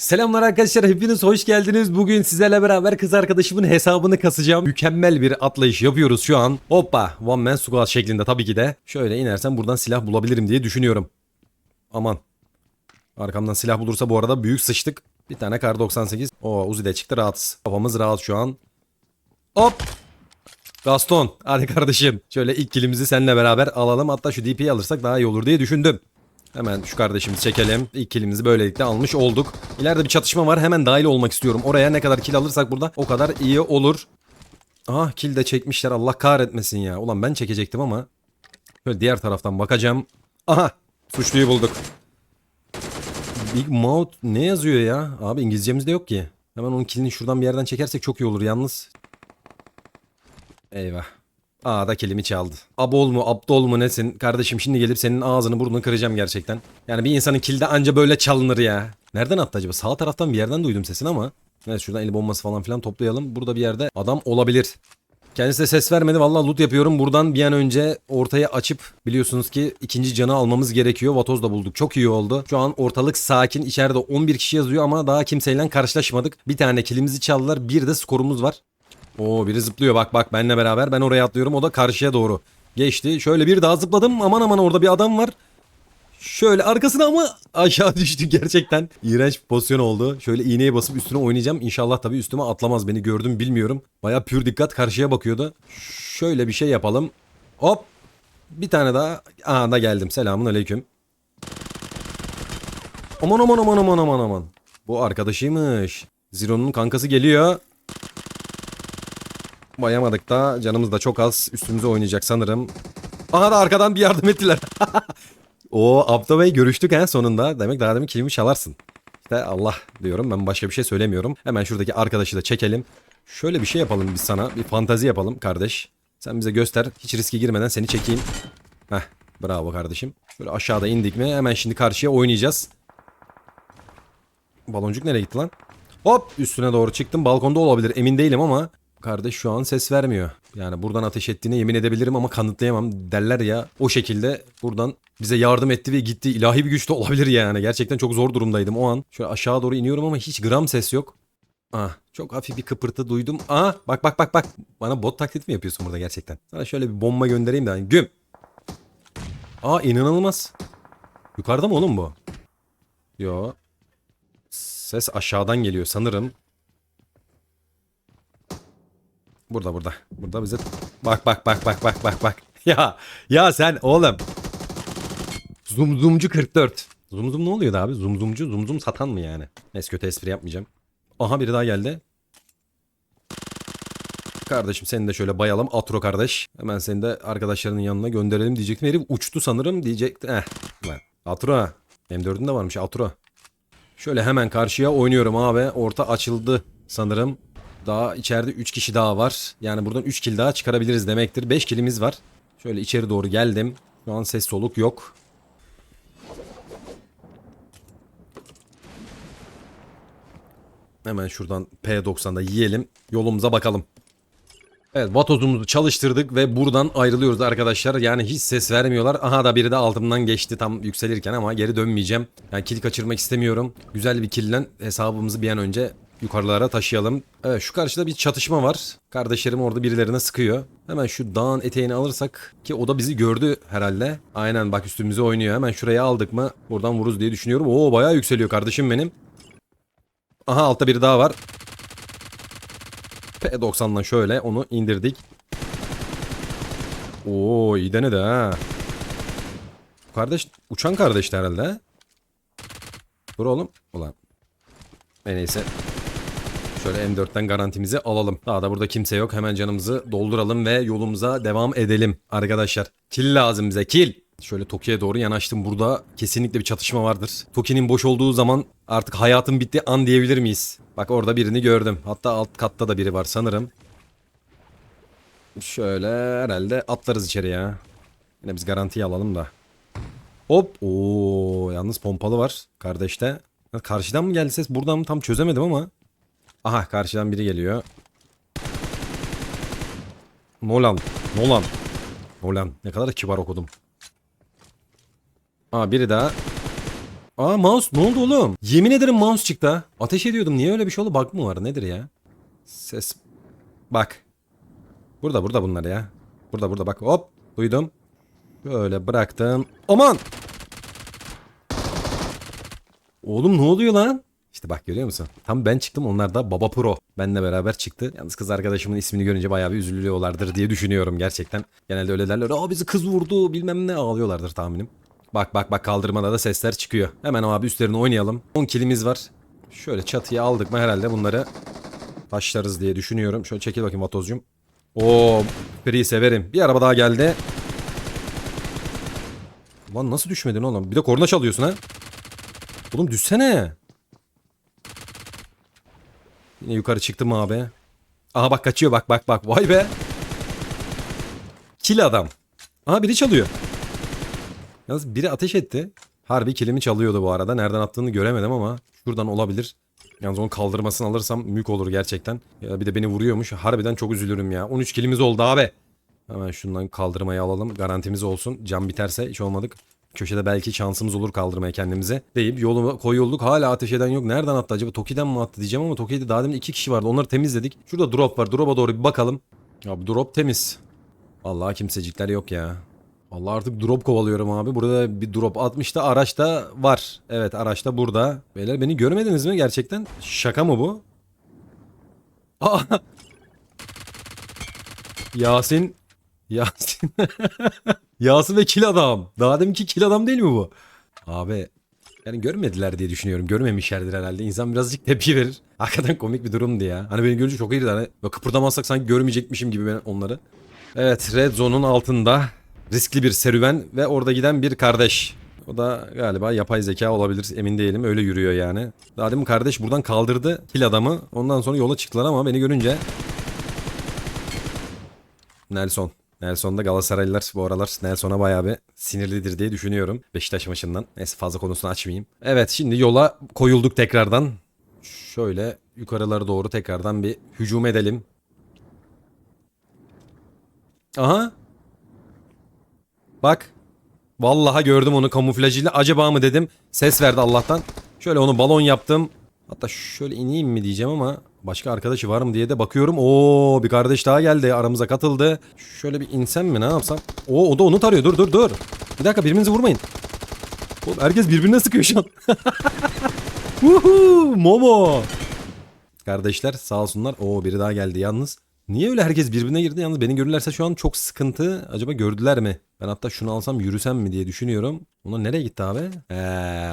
Selamlar arkadaşlar hepiniz hoş geldiniz. Bugün sizlerle beraber kız arkadaşımın hesabını kasacağım. Mükemmel bir atlayış yapıyoruz şu an. Hoppa one man squad şeklinde tabii ki de. Şöyle inersem buradan silah bulabilirim diye düşünüyorum. Aman. Arkamdan silah bulursa bu arada büyük sıçtık. Bir tane kar 98. O Uzi de çıktı rahatız. Kafamız rahat şu an. Hop. Gaston hadi kardeşim. Şöyle ilk kilimizi seninle beraber alalım. Hatta şu DP'yi alırsak daha iyi olur diye düşündüm. Hemen şu kardeşimizi çekelim. İlk kilimizi böylelikle almış olduk. İleride bir çatışma var. Hemen dahil olmak istiyorum. Oraya ne kadar kill alırsak burada o kadar iyi olur. Aha kill de çekmişler. Allah kahretmesin ya. Ulan ben çekecektim ama. Şöyle diğer taraftan bakacağım. Aha suçluyu bulduk. Big Mouth ne yazıyor ya? Abi İngilizcemizde yok ki. Hemen onun killini şuradan bir yerden çekersek çok iyi olur yalnız. Eyvah. Aa da kelimi çaldı. Abol mu aptol mu nesin? Kardeşim şimdi gelip senin ağzını burnunu kıracağım gerçekten. Yani bir insanın kilde anca böyle çalınır ya. Nereden attı acaba? Sağ taraftan bir yerden duydum sesini ama. Evet şuradan el bombası falan filan toplayalım. Burada bir yerde adam olabilir. Kendisi de ses vermedi. Vallahi loot yapıyorum. Buradan bir an önce ortaya açıp biliyorsunuz ki ikinci canı almamız gerekiyor. Vatoz da bulduk. Çok iyi oldu. Şu an ortalık sakin. İçeride 11 kişi yazıyor ama daha kimseyle karşılaşmadık. Bir tane kilimizi çaldılar. Bir de skorumuz var. Oo biri zıplıyor bak bak benle beraber ben oraya atlıyorum o da karşıya doğru geçti. Şöyle bir daha zıpladım aman aman orada bir adam var. Şöyle arkasına ama aşağı düştü gerçekten. İğrenç bir pozisyon oldu. Şöyle iğneye basıp üstüne oynayacağım. İnşallah tabii üstüme atlamaz beni gördüm bilmiyorum. Baya pür dikkat karşıya bakıyordu. Şöyle bir şey yapalım. Hop. Bir tane daha. Aha da geldim. Selamun aleyküm. Aman aman aman aman aman aman. Bu arkadaşıymış. Zero'nun kankası geliyor. Bayamadık da canımız da çok az. Üstümüze oynayacak sanırım. Aha da arkadan bir yardım ettiler. o Abdo Bey görüştük en sonunda. Demek daha demin kilimi çalarsın. İşte Allah diyorum ben başka bir şey söylemiyorum. Hemen şuradaki arkadaşı da çekelim. Şöyle bir şey yapalım biz sana. Bir fantazi yapalım kardeş. Sen bize göster. Hiç riske girmeden seni çekeyim. Heh bravo kardeşim. Şöyle aşağıda indik mi hemen şimdi karşıya oynayacağız. Baloncuk nereye gitti lan? Hop üstüne doğru çıktım. Balkonda olabilir emin değilim ama kardeş şu an ses vermiyor. Yani buradan ateş ettiğine yemin edebilirim ama kanıtlayamam derler ya. O şekilde buradan bize yardım etti ve gitti. İlahi bir güç de olabilir yani. Gerçekten çok zor durumdaydım o an. Şöyle aşağı doğru iniyorum ama hiç gram ses yok. Ah çok hafif bir kıpırtı duydum. Ah bak bak bak bak. Bana bot taklit mi yapıyorsun burada gerçekten? Sana şöyle bir bomba göndereyim de hani güm. Aa inanılmaz. Yukarıda mı oğlum bu? Yo. Ses aşağıdan geliyor sanırım. Burada burada. Burada bize bak bak bak bak bak bak bak. Ya ya sen oğlum. Zoom zoomcu 44. Zoom zoom ne oluyordu abi? Zoom zoomcu zoom zoom satan mı yani? Neyse kötü espri yapmayacağım. Aha biri daha geldi. Kardeşim seni de şöyle bayalım. Atro kardeş. Hemen seni de arkadaşlarının yanına gönderelim diyecektim. Herif uçtu sanırım diyecekti. Eh. Atro. M4'ün de varmış Atro. Şöyle hemen karşıya oynuyorum abi. Orta açıldı sanırım. Daha içeride 3 kişi daha var. Yani buradan 3 kill daha çıkarabiliriz demektir. 5 killimiz var. Şöyle içeri doğru geldim. Şu an ses soluk yok. Hemen şuradan P90'da yiyelim. Yolumuza bakalım. Evet vatozumuzu çalıştırdık ve buradan ayrılıyoruz arkadaşlar. Yani hiç ses vermiyorlar. Aha da biri de altımdan geçti tam yükselirken ama geri dönmeyeceğim. Yani kill kaçırmak istemiyorum. Güzel bir killen hesabımızı bir an önce yukarılara taşıyalım. Evet şu karşıda bir çatışma var. Kardeşlerim orada birilerine sıkıyor. Hemen şu dağın eteğini alırsak ki o da bizi gördü herhalde. Aynen bak üstümüze oynuyor. Hemen şuraya aldık mı buradan vururuz diye düşünüyorum. Oo bayağı yükseliyor kardeşim benim. Aha altta biri daha var. P90'dan şöyle onu indirdik. Oo iyi denedi ha. Kardeş uçan kardeşti herhalde. ha? Dur oğlum. Ulan. En neyse. Şöyle M4'ten garantimizi alalım. Daha da burada kimse yok. Hemen canımızı dolduralım ve yolumuza devam edelim arkadaşlar. Kill lazım bize kill. Şöyle Toki'ye doğru yanaştım. Burada kesinlikle bir çatışma vardır. Toki'nin boş olduğu zaman artık hayatım bitti an diyebilir miyiz? Bak orada birini gördüm. Hatta alt katta da biri var sanırım. Şöyle herhalde atlarız içeri ya. Yine biz garantiye alalım da. Hop. Oo, yalnız pompalı var kardeşte. Karşıdan mı geldi ses? Buradan mı tam çözemedim ama. Aha karşıdan biri geliyor. Nolan. Nolan. Nolan. Ne kadar kibar okudum. Aa biri daha. Aa mouse ne oldu oğlum? Yemin ederim mouse çıktı. Ateş ediyordum. Niye öyle bir şey oldu? Bug mı var? Nedir ya? Ses. Bak. Burada burada bunlar ya. Burada burada bak. Hop. Duydum. Böyle bıraktım. Aman. Oğlum ne oluyor lan? İşte bak görüyor musun? Tam ben çıktım onlar da Baba Pro. Benle beraber çıktı. Yalnız kız arkadaşımın ismini görünce bayağı bir üzülüyorlardır diye düşünüyorum gerçekten. Genelde öyle derler. Aa bizi kız vurdu bilmem ne ağlıyorlardır tahminim. Bak bak bak kaldırmada da sesler çıkıyor. Hemen abi üstlerini oynayalım. 10 kilimiz var. Şöyle çatıya aldık mı herhalde bunları taşlarız diye düşünüyorum. Şöyle çekil bakayım Vatozcum. Oo, free severim. Bir araba daha geldi. Lan nasıl düşmedin oğlum? Bir de korna çalıyorsun ha. Oğlum düşsene. Yukarı çıktım abi. Aha bak kaçıyor bak bak bak. Vay be. Kil adam. Aha biri çalıyor. Yalnız biri ateş etti. Harbi kilimi çalıyordu bu arada. Nereden attığını göremedim ama şuradan olabilir. Yalnız onun kaldırmasını alırsam mük olur gerçekten. Ya bir de beni vuruyormuş. Harbiden çok üzülürüm ya. 13 kilimiz oldu abi. Hemen şundan kaldırmayı alalım. Garantimiz olsun. Cam biterse hiç olmadık. Köşede belki şansımız olur kaldırmaya kendimize. Deyip yolu koyulduk. Hala ateş eden yok. Nereden attı acaba? Toki'den mi attı diyeceğim ama Toki'de daha demin iki kişi vardı. Onları temizledik. Şurada drop var. Drop'a doğru bir bakalım. Ya drop temiz. Vallahi kimsecikler yok ya. Vallahi artık drop kovalıyorum abi. Burada bir drop atmıştı. Araçta var. Evet araçta burada. Beyler beni görmediniz mi gerçekten? Şaka mı bu? Aa! Yasin. Yasin. Yasin ve kil adam. Daha deminki kil adam değil mi bu? Abi yani görmediler diye düşünüyorum. Görmemişlerdir herhalde. İnsan birazcık tepki verir. Hakikaten komik bir durumdu ya. Hani beni görünce çok iyiydi. Hani kıpırdamazsak sanki görmeyecekmişim gibi ben onları. Evet Red Zone'un altında riskli bir serüven ve orada giden bir kardeş. O da galiba yapay zeka olabilir emin değilim öyle yürüyor yani. Daha demin kardeş buradan kaldırdı kil adamı. Ondan sonra yola çıktılar ama beni görünce... Nelson. Nelson'da Galatasaraylılar bu aralar Nelson'a bayağı bir sinirlidir diye düşünüyorum. Beşiktaş maçından. Neyse fazla konusunu açmayayım. Evet şimdi yola koyulduk tekrardan. Şöyle yukarılara doğru tekrardan bir hücum edelim. Aha. Bak. Vallahi gördüm onu kamuflajıyla. Acaba mı dedim. Ses verdi Allah'tan. Şöyle onu balon yaptım. Hatta şöyle ineyim mi diyeceğim ama başka arkadaşı var mı diye de bakıyorum. Oo bir kardeş daha geldi aramıza katıldı. Şöyle bir insem mi ne yapsam? Oo o da onu tarıyor. Dur dur dur. Bir dakika birbirinizi vurmayın. Oğlum herkes birbirine sıkıyor şu an. Woohoo, Momo. Kardeşler sağ olsunlar. Oo biri daha geldi yalnız. Niye öyle herkes birbirine girdi? Yalnız beni görürlerse şu an çok sıkıntı. Acaba gördüler mi? Ben hatta şunu alsam yürüsem mi diye düşünüyorum. Onlar nereye gitti abi? Ee,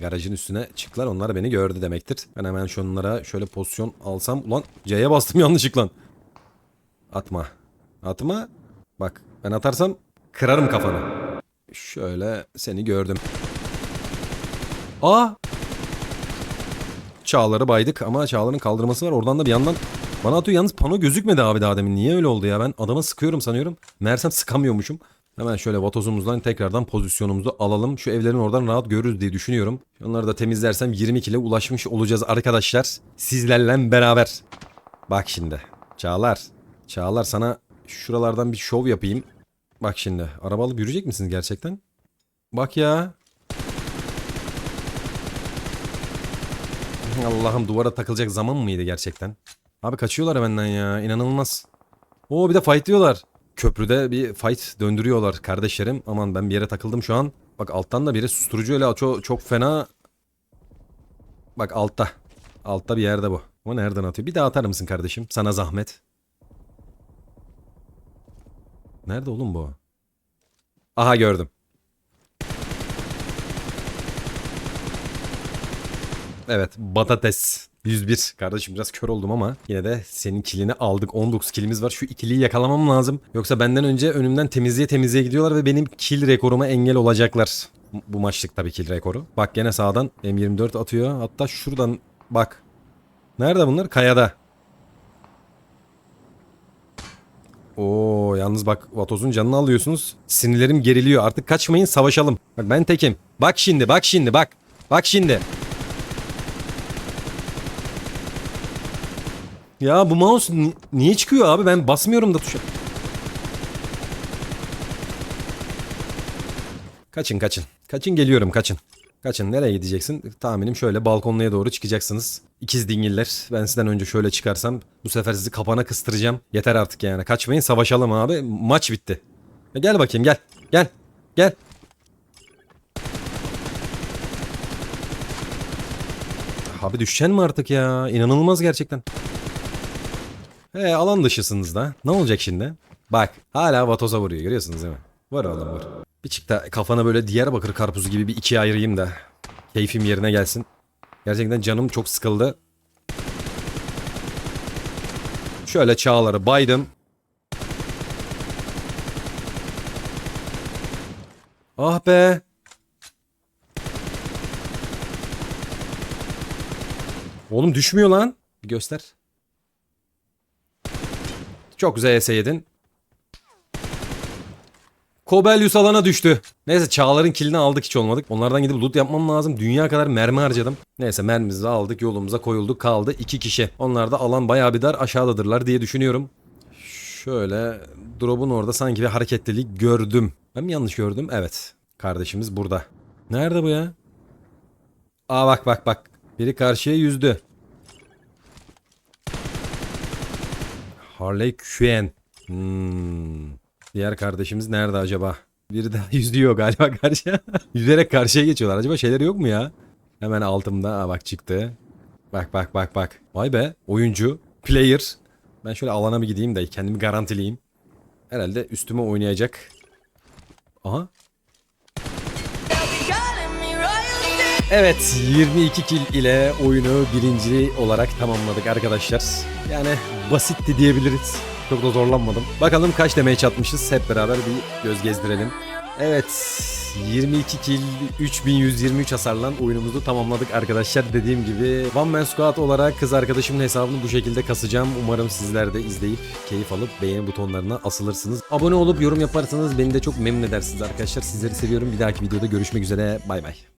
garajın üstüne çıktılar. Onlar beni gördü demektir. Ben hemen şunlara şöyle pozisyon alsam. Ulan C'ye bastım yanlışlıkla. Atma. Atma. Bak ben atarsam kırarım kafanı. Şöyle seni gördüm. Aa! Çağlar'ı baydık ama Çağlar'ın kaldırması var. Oradan da bir yandan bana atıyor. Yalnız pano gözükmedi abi daha demin. Niye öyle oldu ya? Ben adama sıkıyorum sanıyorum. Meğersem sıkamıyormuşum. Hemen şöyle vatozumuzdan tekrardan pozisyonumuzu alalım. Şu evlerin oradan rahat görürüz diye düşünüyorum. Onları da temizlersem 20 kile ulaşmış olacağız arkadaşlar. Sizlerle beraber. Bak şimdi. Çağlar. Çağlar sana şuralardan bir şov yapayım. Bak şimdi. Araba alıp yürüyecek misiniz gerçekten? Bak ya. Allah'ım duvara takılacak zaman mıydı gerçekten? Abi kaçıyorlar benden ya. inanılmaz. Oo bir de fight diyorlar. Köprüde bir fight döndürüyorlar kardeşlerim. Aman ben bir yere takıldım şu an. Bak alttan da biri susturucu öyle çok, çok fena. Bak altta. Altta bir yerde bu. Ama nereden atıyor? Bir daha atar mısın kardeşim? Sana zahmet. Nerede oğlum bu? Aha gördüm. Evet Batates 101. Kardeşim biraz kör oldum ama yine de senin kilini aldık. 19 kilimiz var. Şu ikiliyi yakalamam lazım. Yoksa benden önce önümden temizliğe temizliğe gidiyorlar ve benim kill rekoruma engel olacaklar. Bu maçlık tabii kill rekoru. Bak gene sağdan M24 atıyor. Hatta şuradan bak. Nerede bunlar? Kayada. Oo yalnız bak Vatoz'un canını alıyorsunuz. Sinirlerim geriliyor. Artık kaçmayın savaşalım. Bak ben tekim. Bak şimdi bak şimdi bak. Bak şimdi. Ya bu mouse ni- niye çıkıyor abi? Ben basmıyorum da tuşa. Kaçın kaçın. Kaçın geliyorum kaçın. Kaçın nereye gideceksin? Tahminim şöyle balkonluya doğru çıkacaksınız. İkiz dingiller. Ben sizden önce şöyle çıkarsam bu sefer sizi kapana kıstıracağım. Yeter artık yani. Kaçmayın savaşalım abi. Maç bitti. Ya Gel bakayım gel. Gel. Gel. Abi düşeceksin mi artık ya? İnanılmaz gerçekten. He alan dışısınız da. Ne olacak şimdi? Bak hala vatoza vuruyor görüyorsunuz değil mi? Vur oğlum vur. Bir çık da kafana böyle Diyarbakır karpuzu gibi bir ikiye ayırayım da. Keyfim yerine gelsin. Gerçekten canım çok sıkıldı. Şöyle çağları baydım. Ah be. Oğlum düşmüyor lan. Bir göster. Çok güzel ese yedin. Kobelius alana düştü. Neyse çağların kilini aldık hiç olmadık. Onlardan gidip loot yapmam lazım. Dünya kadar mermi harcadım. Neyse mermimizi aldık yolumuza koyulduk kaldı iki kişi. Onlar da alan bayağı bir dar aşağıdadırlar diye düşünüyorum. Şöyle drop'un orada sanki bir hareketlilik gördüm. Ben mi yanlış gördüm? Evet. Kardeşimiz burada. Nerede bu ya? Aa bak bak bak. Biri karşıya yüzdü. Harley Quinn. Hmm. Diğer kardeşimiz nerede acaba? Biri daha yüzüyor galiba karşıya. Yüzerek karşıya geçiyorlar. Acaba şeyleri yok mu ya? Hemen altımda. Aa, bak çıktı. Bak bak bak bak. Vay be. Oyuncu. Player. Ben şöyle alana bir gideyim de kendimi garantileyeyim. Herhalde üstüme oynayacak. Aha. Evet 22 kill ile oyunu birinci olarak tamamladık arkadaşlar. Yani basitti diyebiliriz. Çok da zorlanmadım. Bakalım kaç demeye çatmışız. Hep beraber bir göz gezdirelim. Evet 22 kill 3123 hasarlan oyunumuzu tamamladık arkadaşlar. Dediğim gibi One Man Squad olarak kız arkadaşımın hesabını bu şekilde kasacağım. Umarım sizler de izleyip keyif alıp beğeni butonlarına asılırsınız. Abone olup yorum yaparsanız beni de çok memnun edersiniz arkadaşlar. Sizleri seviyorum. Bir dahaki videoda görüşmek üzere. Bay bay.